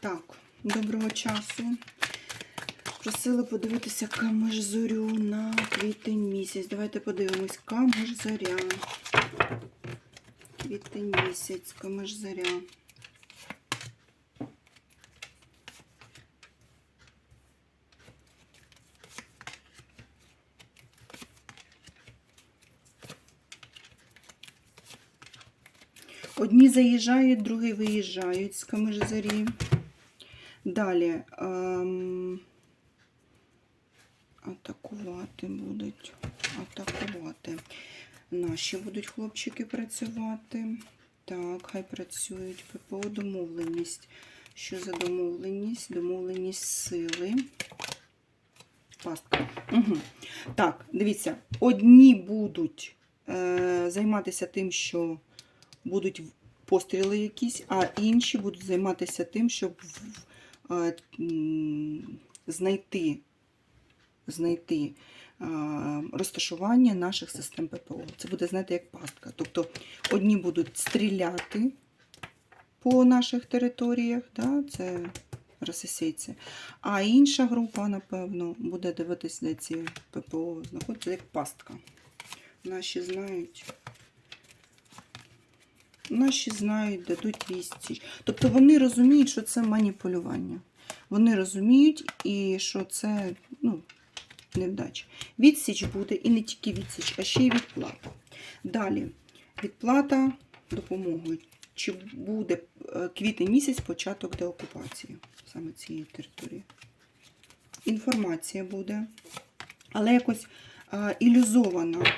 Так, доброго часу. Просили подивитися камеш-зорю на квітень місяць. Давайте подивимось. Камеш-зоря. Квітень місяць, камеш-зоря. Одні заїжджають, другі виїжджають з камеш-зорі. Далі. Ем, атакувати будуть. Атакувати. Наші будуть хлопчики працювати. Так, хай працюють. ППО домовленість. Що за домовленість? Домовленість сили. Пастка. Угу. Так, дивіться, одні будуть е, займатися тим, що будуть постріли якісь, а інші будуть займатися тим, щоб знайти, знайти е, розташування наших систем ППО. Це буде, знаєте, як пастка. Тобто одні будуть стріляти по наших територіях, да, це російці, а інша група, напевно, буде дивитися, де ці ППО знаходяться, як пастка. Наші знають. Наші знають, дадуть відсіч. Тобто вони розуміють, що це маніпулювання. Вони розуміють і що це ну, невдача. Відсіч буде і не тільки відсіч, а ще й відплата. Далі відплата допомогою. Чи буде е, квітень місяць початок деокупації саме цієї території? Інформація буде, але якось е, ілюзована.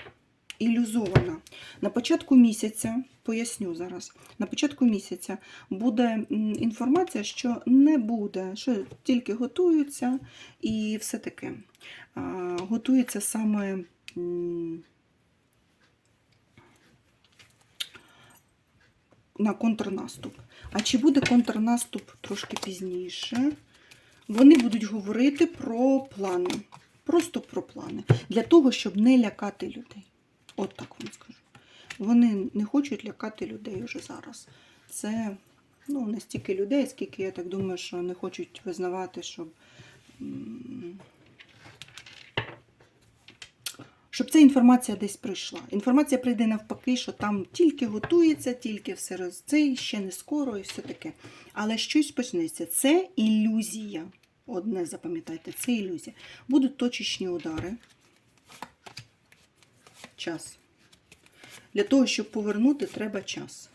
Ілюзована. На початку місяця, поясню зараз, на початку місяця буде інформація, що не буде, що тільки готуються і все таке. Готується саме на контрнаступ. А чи буде контрнаступ трошки пізніше? Вони будуть говорити про плани. Просто про плани. Для того, щоб не лякати людей. От так вам скажу. Вони не хочуть лякати людей вже зараз. Це ну, не стільки людей, скільки я так думаю, що не хочуть визнавати, щоб. Щоб ця інформація десь прийшла. Інформація прийде навпаки, що там тільки готується, тільки все роз... це ще не скоро і все таке. Але щось почнеться. Це ілюзія. Одне запам'ятайте, це ілюзія. Будуть точечні удари. Час. Для того, щоб повернути, треба час.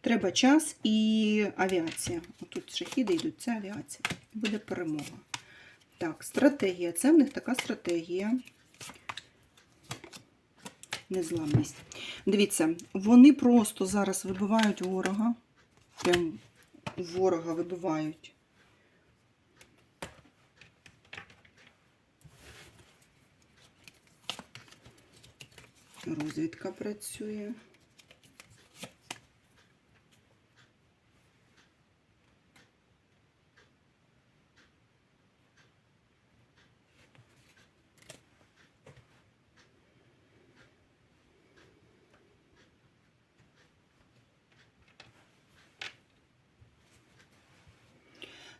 Треба час і авіація. Отут шахіди йдуть, це авіація. Буде перемога. Так, стратегія. Це в них така стратегія. Незламність. Дивіться, вони просто зараз вибивають ворога. Прям ворога вибивають. Розвідка працює.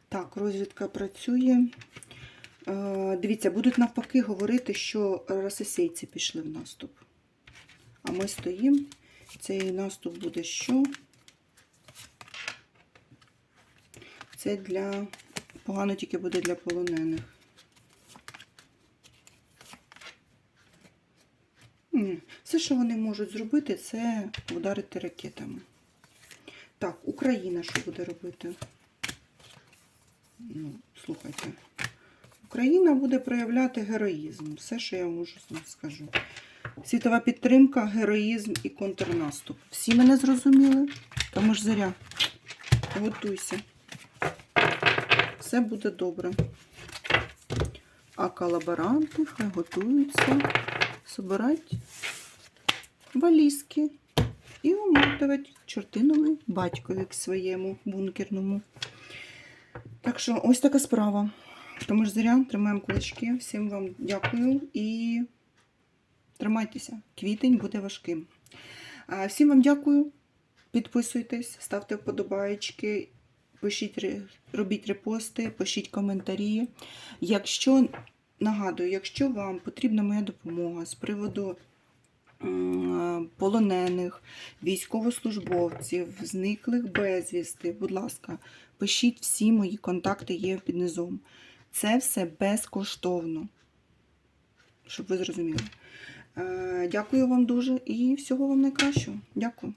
Так, розвідка працює. Е, Дивіться, будуть навпаки говорити, що російці пішли в наступ. А ми стоїмо. Цей наступ буде що? Це для. Погано тільки буде для полонених. Ні. Все, що вони можуть зробити, це ударити ракетами. Так, Україна що буде робити? Ну, слухайте. Україна буде проявляти героїзм. Все, що я можу скажу. Світова підтримка, героїзм і контрнаступ. Всі мене зрозуміли? Тому ж заря. Готуйся. Все буде добре. А колаборанти хай готуються собирати валізки і умотувати чортинові батькові к своєму бункерному. Так що ось така справа. Тому ж зря тримаємо кулачки. Всім вам дякую і тримайтеся. Квітень буде важким. Всім вам дякую. Підписуйтесь, ставте вподобайки. пишіть, робіть репости, пишіть коментарі. Якщо нагадую, якщо вам потрібна моя допомога з приводу полонених, військовослужбовців, зниклих безвісти, будь ласка, пишіть всі мої контакти є під низом. Це все безкоштовно. Щоб ви зрозуміли. Е, Дякую вам дуже і всього вам найкращого. Дякую.